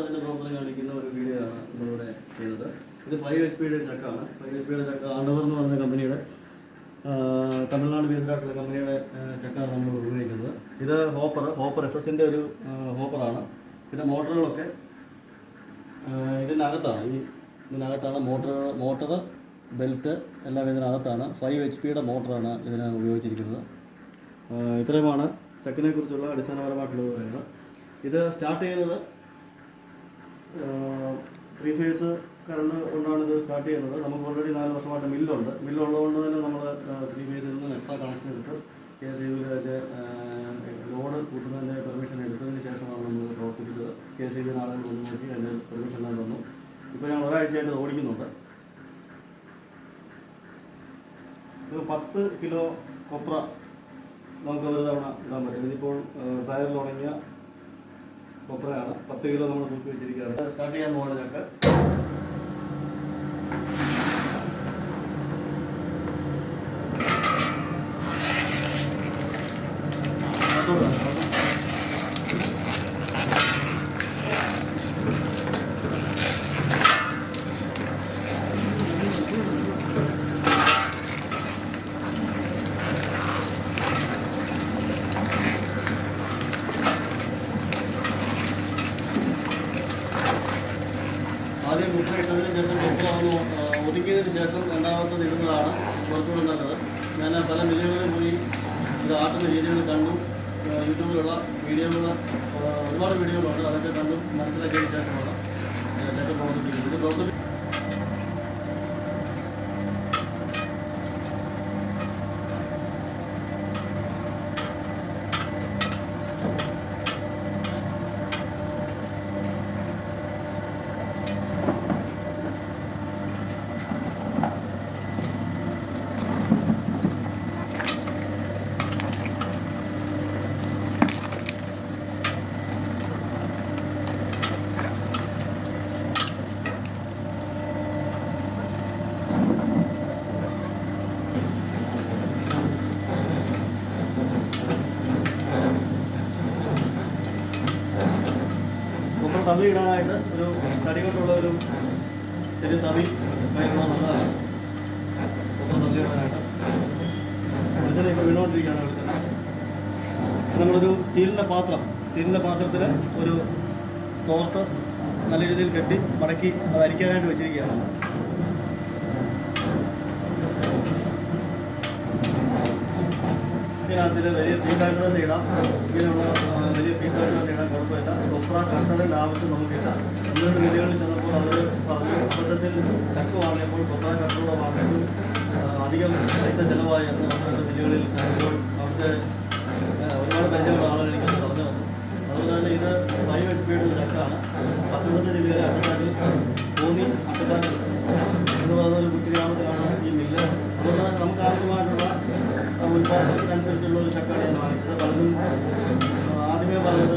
അതിന്റെ പ്രവർത്തനം കാണിക്കുന്ന ഒരു വീഡിയോ ആണ് നമ്മളിവിടെ ചെയ്തത്. ഇത് ഫൈവ് എച്ച് പിയുടെ ഒരു ചക്കാണ്. ഫൈവ് എച്ച് പിയുടെ ചക്ക ആണ്ടവർ എന്ന് പറഞ്ഞ കമ്പനിയുടെ തമിഴ്നാട് ബേസ്ഡായിട്ടുള്ള കമ്പനിയുടെ ചക്കാണ് നമ്മൾ ഉപയോഗിക്കുന്നത്. ഇത് ഹോപ്പർ ഹോപ്പർ എസ് എസിന്റെ ഒരു ഹോപ്പറാണ് പിന്നെ മോട്ടറുകളൊക്കെ ഇതിനകത്താണ്. ഈ ഇതിനകത്താണ് മോട്ടർ മോട്ടർ ബെൽറ്റ് എല്ലാം ഇതിനകത്താണ്. ഫൈവ് എച്ച് പിയുടെ മോട്ടറാണ് ഇതിന് ഉപയോഗിച്ചിരിക്കുന്നത്. ഇത്രയുമാണ് ചക്കിനെ കുറിച്ചുള്ള അടിസ്ഥാനപരമായിട്ടുള്ള വിവരങ്ങൾ. ഇത് സ്റ്റാർട്ട് ചെയ്യുന്നത് ത്രീ ഫേസ് കറണ്ട് കൊണ്ടാണ് ഇത് സ്റ്റാർട്ട് ചെയ്യുന്നത്. നമുക്ക് ഓൾറെഡി നാല് വർഷമായിട്ട് മില്ലുണ്ട് മില്ലുള്ളതുകൊണ്ട് തന്നെ നമ്മൾ ത്രീ ഫേസിൽ നിന്ന് എക്സ്ട്രാ കണക്ഷൻ എടുത്ത് കെ എസ് ഇ അതിന്റെ ലോഡ് കൂട്ടുന്നതിന്റെ പെർമിഷൻ എടുത്തതിന് ശേഷമാണ് നമ്മൾ പ്രവർത്തിപ്പിച്ചത്. കെ എസ് ബി നാളെ കൊണ്ട് നോക്കി അതിന്റെ പെർമിഷൻ എല്ലാം തന്നു. ഇപ്പോൾ ഞങ്ങൾ ഒരാഴ്ചയായിട്ട് ഓടിക്കുന്നുണ്ട്. ഇത് പത്ത് കിലോ കൊപ്ര നമുക്ക് ഒരു തവണ ഇടാൻ പറ്റും. ഇതിപ്പോൾ ടയറിൽ ഉണങ്ങിയ കൊപ്രയാണ്. പത്ത് കിലോ നമ്മൾ തൂക്കി വെച്ചിരിക്കുകയാണ്. സ്റ്റാർട്ട് ചെയ്യാൻ പോകണം ചക്ക അതോടെ ആദ്യം കുപ്പ ഇട്ടതിന് ശേഷം കുപ്പ ഒന്ന് ഒതുക്കിയതിന് ശേഷം രണ്ടാമത്തത് ഇടുന്നതാണ് കുറച്ചുകൂടെ നല്ലത്. ഞാൻ പല മില്ലുകളിലും പോയി ഇത് ആട്ടുന്ന രീതികൾ കണ്ടു. യൂട്യൂബിലുള്ള വീഡിയോകൾ ഒരുപാട് വീഡിയോകളുണ്ട്. അതൊക്കെ കണ്ടു മനസ്സിലാക്കിയതിന് ശേഷമാണ് ചേട്ടൻ പ്രവർത്തിപ്പിക്കുന്നത്. ഇത് പ്രവർത്തിപ്പി തള്ളിയിടാനായിട്ട് ഒരു തടി കൊണ്ടുള്ള ഒരു ചെറിയ തവി കയ്യിലുള്ള നല്ലതാണ് കുപ്പ തള്ളിയിടാനായിട്ട്. വെളിച്ചെണ്ണ ഇപ്പോൾ വീണുകൊണ്ടിരിക്കുകയാണ് വെളിച്ചെണ്ണ. നമ്മളൊരു സ്റ്റീലിന്റെ പാത്രം സ്റ്റീലിന്റെ പാത്രത്തിൽ ഒരു തോർത്ത് നല്ല രീതിയിൽ കെട്ടി മടക്കി അത് അരിക്കാനായിട്ട് വെച്ചിരിക്കുകയാണ്. ഇതിനകത്തിൽ വലിയ പീസായിട്ട് നേടാം. ഇങ്ങനെയുള്ള വലിയ പീസായിട്ട് നേടാൻ കുഴപ്പമില്ല. തൊപ്ര കണ്ടറിന്റെ ആവശ്യം നമുക്കില്ല. ഒന്നുകൊണ്ട് വീടുകളിൽ ചെന്നപ്പോൾ അവർ പറഞ്ഞു അബദ്ധത്തിൽ ചക്ക് വാങ്ങിയപ്പോൾ തൊപ്ര കട്ടറൂടെ വാങ്ങിച്ചു. അധികം പൈസ ചിലവായി എന്ന് നമ്മുടെ വീടുകളിൽ ചെന്നപ്പോൾ അവിടുത്തെ ആ, ഒരുപാട് പരിചയമുള്ള ആളുകൾ എനിക്കത് പറഞ്ഞു തന്നു അതുകൊണ്ട് തന്നെ ഇത് ഫൈവ് എച്ച് പിയുടെ ഒരു ചക്കാണ് പത്തനംതിട്ട ജില്ലയിലെ അട്ടത്താട്ടിൽ കോന്നി അട്ടത്താട്ടിൽ എന്ന് പറയുന്ന ഒരു കൊച്ചു ഗ്രാമത്തിലാണ് ഈ മില്ല് അതുകൊണ്ട് തന്നെ നമുക്ക് ആവശ്യമായിട്ടുള്ള ആ, ഉൽപ്പാദനത്തിനനുസരിച്ചുള്ള ഒരു ചക്കാണ് ഞാൻ വാങ്ങിച്ചത് പലരും ആ, ആദ്യമേ പറഞ്ഞത്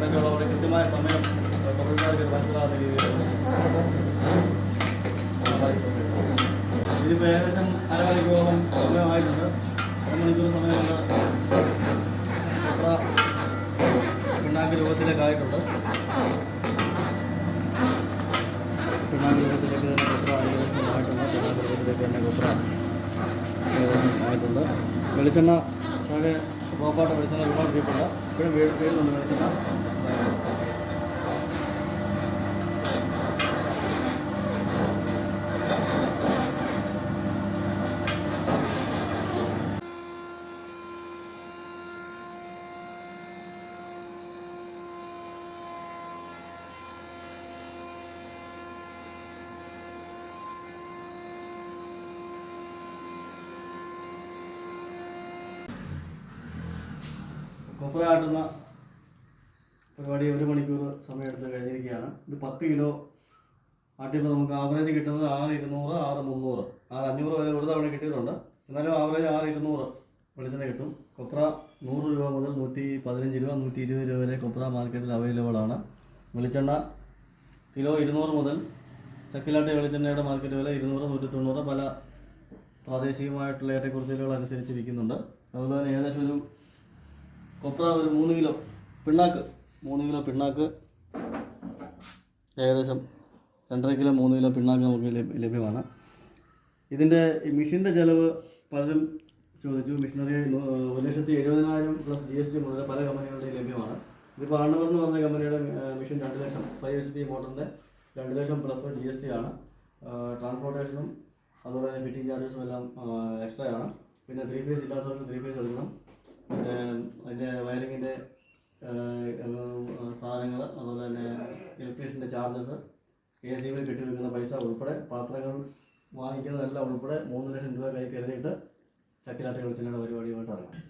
എന്നൊക്കെയുള്ള വളരെ കൃത്യമായ സമയം തൊഴിലാളികൾ മനസ്സിലാകുന്ന രീതിയിലാണ് ഇതിപ്പോൾ ഏകദേശം അരമണിക്കൂറോളം സമയമായിട്ടുണ്ട്. അരമണിക്കൂർ സമയം കൊണ്ട് എത്ര പിണ്ണാക്ക് രൂപത്തിലേക്ക് ആയിട്ടുണ്ട്. പിണ്ണാക്ക് രൂപത്തിലേക്ക് തന്നെ കൊപ്ര ഏകദേശം ആയിട്ടുണ്ട്. രൂപത്തിലേക്ക് തന്നെ കുത്ര ആയിട്ടുണ്ട്. വെളിച്ചെണ്ണ വളരെ പോപ്പാട്ട വെളിച്ചെണ്ണ ഒരുപാട് കിട്ടില്ല ഇപ്പോഴും വീ- വീഴുന്നുണ്ട് വെളിച്ചെണ്ണ കൊപ്ര ആട്ടുന്ന പരിപാടി ഒരു മണിക്കൂർ സമയമെടുത്ത് കഴിഞ്ഞിരിക്കുകയാണ്. ഇത് പത്ത് കിലോ ആട്ടിയപ്പോൾ നമുക്ക് ആവറേജ് കിട്ടുന്നത് ആറ് ഇരുന്നൂറ് ആറ് മുന്നൂറ്. ആറ് അഞ്ഞൂറ് വരെ ഒരു തവണ കിട്ടിയിട്ടുണ്ട്. എന്നാലും ആവറേജ് ആറ് ഇരുന്നൂറ് വെളിച്ചെണ്ണ കിട്ടും. കൊപ്ര നൂറ് രൂപ മുതൽ നൂറ്റി പതിനഞ്ച് രൂപ നൂറ്റി ഇരുപത് രൂപ വരെ കൊപ്ര മാർക്കറ്റിൽ അവൈലബിൾ ആണ്. വെളിച്ചെണ്ണ കിലോ ഇരുന്നൂറ് മുതൽ ചക്കിലാട്ടിയ വെളിച്ചെണ്ണയുടെ മാർക്കറ്റ് വില ഇരുന്നൂറ് നൂറ്റി തൊണ്ണൂറ് പല പ്രാദേശികമായിട്ടുള്ള ഏറ്റക്കുറച്ചിലുകൾ അനുസരിച്ച് വിൽക്കുന്നുണ്ട് അതുപോലെ തന്നെ ഏകദേശം ഒരു കൊപ്ര ഒരു മൂന്ന് കിലോ പിണ്ണാക്ക്. മൂന്ന് കിലോ പിണ്ണാക്ക്. ഏകദേശം രണ്ടര കിലോ മൂന്ന് കിലോ പിണ്ണാക്ക് നമുക്ക് ലഭ്യ- ലഭ്യമാണ്. ഇതിന്റെ മെഷീന്റെ ചിലവ് പലരും ചോദിച്ചു. മിഷനറി ഒരു ലക്ഷത്തി എഴുപതിനായിരം പ്ലസ് ജി എസ് ടി മുതൽ പല കമ്പനികളുടെയും ലഭ്യമാണ്. ഇതിപ്പോൾ ആണവർ എന്ന് പറഞ്ഞ കമ്പനിയുടെ മിഷൻ രണ്ട് ലക്ഷം ഫൈവ് എച്ച് പി മോട്ടറിന്റെ രണ്ട് lakh plus G S T ആണ്. ട്രാൻസ്പോർട്ടേഷനും അതുപോലെ തന്നെ ഫിറ്റിംഗ് ചാർജസും എല്ലാം എക്സ്ട്രാ ആണ് പിന്നെ ത്രീ ഫേസ് ഇല്ലാത്തവർക്ക് ത്രീ ഫേസ് എടുക്കണം. അതിന്റെ വയറിങ്ങിന്റെ സാധനങ്ങൾ അതുപോലെ തന്നെ ഇലക്ട്രീഷ്യന്റെ ചാർജസ് എ സി ബിൽ കെട്ടി വെക്കുന്ന പൈസ ഉൾപ്പെടെ പാത്രങ്ങൾ വാങ്ങിക്കുന്നതെല്ലാം ഉൾപ്പെടെ മൂന്ന് ലക്ഷം രൂപ കൈ കരുതിയിട്ട് ചക്കിലാട്ടി വെളിച്ചെണ്ണയുടെ പരിപാടിയുമായിട്ട് ഇറങ്ങാം